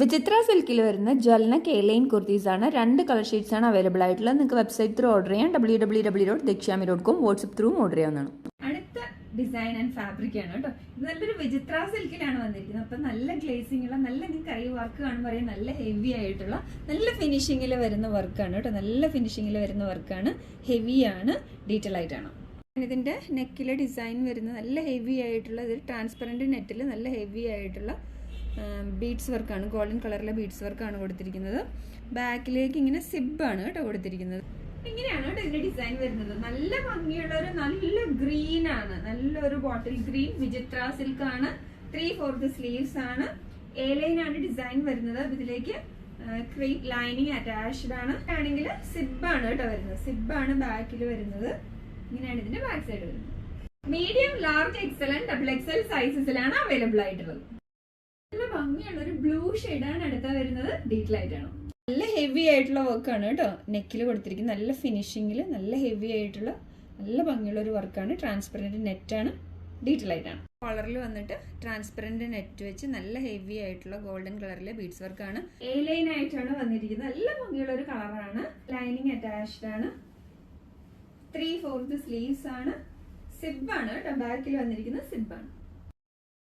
വിചിത്ര സിൽക്കിൽ വരുന്ന ജ്വലന കേലൈൻ കുർത്തീസ് ആണ് രണ്ട് കളർ ഷീറ്റ്സ് ആണ് അവൈലബിൾ ആയിട്ടുള്ളത്. നിങ്ങൾക്ക് വെബ്സൈറ്റ് ത്രൂ ഓർഡർ ചെയ്യാം. W W W dot Dakshyami dot com WhatsApp through order ചെയ്യാവുന്നതാണ്. അടുത്ത ഡിസൈൻ ആൻഡ് ഫാബ്രിക് ആണ് കേട്ടോ. ഇത് നല്ലൊരു വിചിത്ര സിൽക്കിലാണ് വന്നിരിക്കുന്നത്. അപ്പൊ നല്ല ഗ്ലേസിംഗ് ഉള്ള നല്ല നിങ്ങൾക്ക് കൈ വർക്ക് കാണുമ്പോൾ അറിയാം നല്ല ഹെവി ആയിട്ടുള്ള നല്ല ഫിനിഷിംഗിൽ വരുന്ന വർക്കാണ് കേട്ടോ. നല്ല ഫിനിഷിംഗിൽ വരുന്ന വർക്കാണ്. ആണ് ഡീറ്റെയിൽ ആയിട്ടാണ്. ഇതിന്റെ നെക്കിലെ ഡിസൈൻ വരുന്നത് നല്ല ഹെവി ആയിട്ടുള്ള ഇത് ട്രാൻസ്പെറന്റ് നെറ്റിൽ നല്ല ഹെവി ആയിട്ടുള്ള ബീഡ്സ് വർക്കാണ് ഗോൾഡൻ കളറിലെ ബീഡ്സ് വർക്കാണ് കൊടുത്തിരിക്കുന്നത്. ബാക്കിലേക്ക് ഇങ്ങനെ സിബാണ് കേട്ടോ കൊടുത്തിരിക്കുന്നത്. ഇങ്ങനെയാണ് കേട്ടോ ഇതിന്റെ ഡിസൈൻ വരുന്നത്. നല്ല ഭംഗിയുള്ള ഒരു നല്ല ഗ്രീൻ ആണ്. നല്ലൊരു ബോട്ടിൽ ഗ്രീൻ വിചിത്ര സിൽക്ക് ആണ്. ത്രീ ഫോർത്ത് സ്ലീവ്സ് ആണ്. എ ലൈൻ ആണ് ഡിസൈൻ വരുന്നത്. ഇതിലേക്ക് ലൈനിങ് അറ്റാച്ച്ഡ് ആണ്. ആണെങ്കിൽ സിബാണ് കേട്ടോ വരുന്നത്. സിബാണ് ബാക്കിൽ വരുന്നത്. ഇങ്ങനെയാണ് ഇതിന്റെ ബാക്ക് സൈഡ് വരുന്നത്. Medium large XL and double XL സൈസസിലാണ് available ആയിട്ടുള്ളത്. നല്ല ഭംഗിയുള്ള ഒരു ബ്ലൂ ആണ് അടുത്ത വരുന്നത്. ഡീറ്റെയിൽ ആയിട്ടാണ്. നല്ല ഹെവി ആയിട്ടുള്ള വർക്കാണ് കേട്ടോ. നെക്കിൽ കൊടുത്തിരിക്കുന്നത്. നല്ല ഫിനിഷിങ്ങിൽ നല്ല ഹെവി ആയിട്ടുള്ള നല്ല ഭംഗിയുള്ള ഒരു വർക്കാണ് ട്രാൻസ്പെറന്റ് നെറ്റാണ് ഡീറ്റെയിൽ ആയിട്ടാണ്. കളറിൽ വന്നിട്ട് ട്രാൻസ്പെറന്റ് നെറ്റ് വെച്ച് നല്ല ഹെവി ആയിട്ടുള്ള ഗോൾഡൻ കളറിലെ ബീഡ്സ് വർക്കാണ് എ ലൈൻ ആയിട്ടാണ് വന്നിരിക്കുന്നത്. നല്ല ഭംഗിയുള്ള ഒരു കളറാണ് ലൈനിങ് അറ്റാച്ച്ഡ് ആണ്. ത്രീ ഫോർത്ത് സ്ലീവ്സ് ആണ്. സിബ് ആണ് കേട്ടോ. ബാക്കിൽ വന്നിരിക്കുന്നത് സിബാണ്